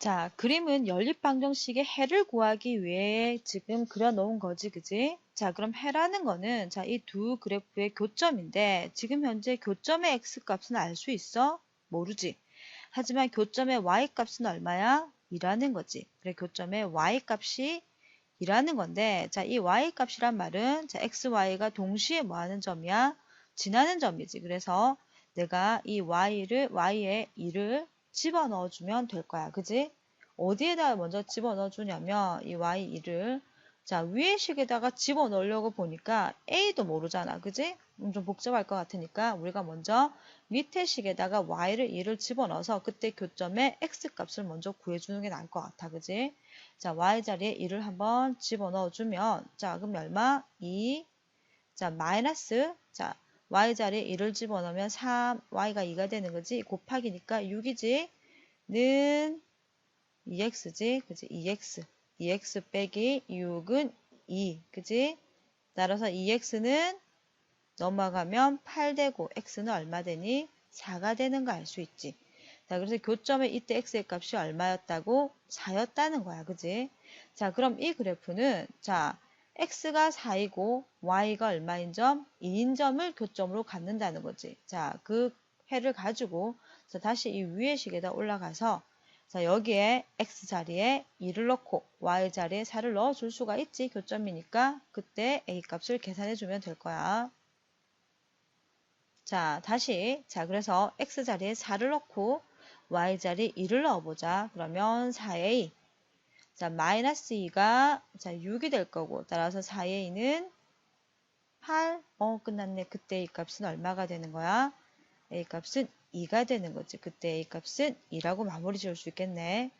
자, 그림은 연립방정식의 해를 구하기 위해 지금 그려놓은 거지, 그지? 자, 그럼 해라는 거는, 자, 이 두 그래프의 교점인데, 지금 현재 교점의 x값은 알 수 있어? 모르지. 하지만 교점의 y값은 얼마야? 이라는 거지. 그래, 교점의 y값이 이라는 건데, 자, 이 y값이란 말은, 자, x, y가 동시에 뭐 하는 점이야? 지나는 점이지. 그래서 내가 이 y를, y에 2를 집어넣어주면 될 거야. 그지? 어디에다 먼저 집어넣어주냐면 이 y2를 자 위의 식에다가 집어넣으려고 보니까 a도 모르잖아. 그지? 음, 좀 복잡할 것 같으니까 우리가 먼저 밑에 식에다가 y를 2를 집어넣어서 그때 교점의 x값을 먼저 구해주는 게 나을 것 같아. 그지? 자 y 자리에 2를 한번 집어넣어주면 자 그럼 얼마? 2 자 마이너스 자 y 자리에 1을 집어넣으면 3, y가 2가 되는 거지. 곱하기니까 6이지. 는 2x지. 그지? 2x. 2x 빼기 6은 2. 그지? 따라서 2x는 넘어가면 8 되고 x는 얼마 되니? 4가 되는 거 알 수 있지. 자, 그래서 교점에 이때 x의 값이 얼마였다고? 4였다는 거야. 그지? 자, 그럼 이 그래프는 자, x가 4이고 y가 얼마인 점? 2인 점을 교점으로 갖는다는 거지. 자, 그 해를 가지고 자, 다시 이 위의 식에다 올라가서 자, 여기에 x 자리에 2를 넣고 y 자리에 4를 넣어 줄 수가 있지. 교점이니까 그때 a 값을 계산해 주면 될 거야. 자, 다시 자, 그래서 x 자리에 4를 넣고 y 자리에 2를 넣어 보자. 그러면 4a 자, 마이너스 2가 자 6이 될 거고 따라서 4의 2는 8. 어, 끝났네. 그때 A 값은 얼마가 되는 거야? A 값은 2가 되는 거지. 그때 A 값은 2라고 마무리 지을 수 있겠네.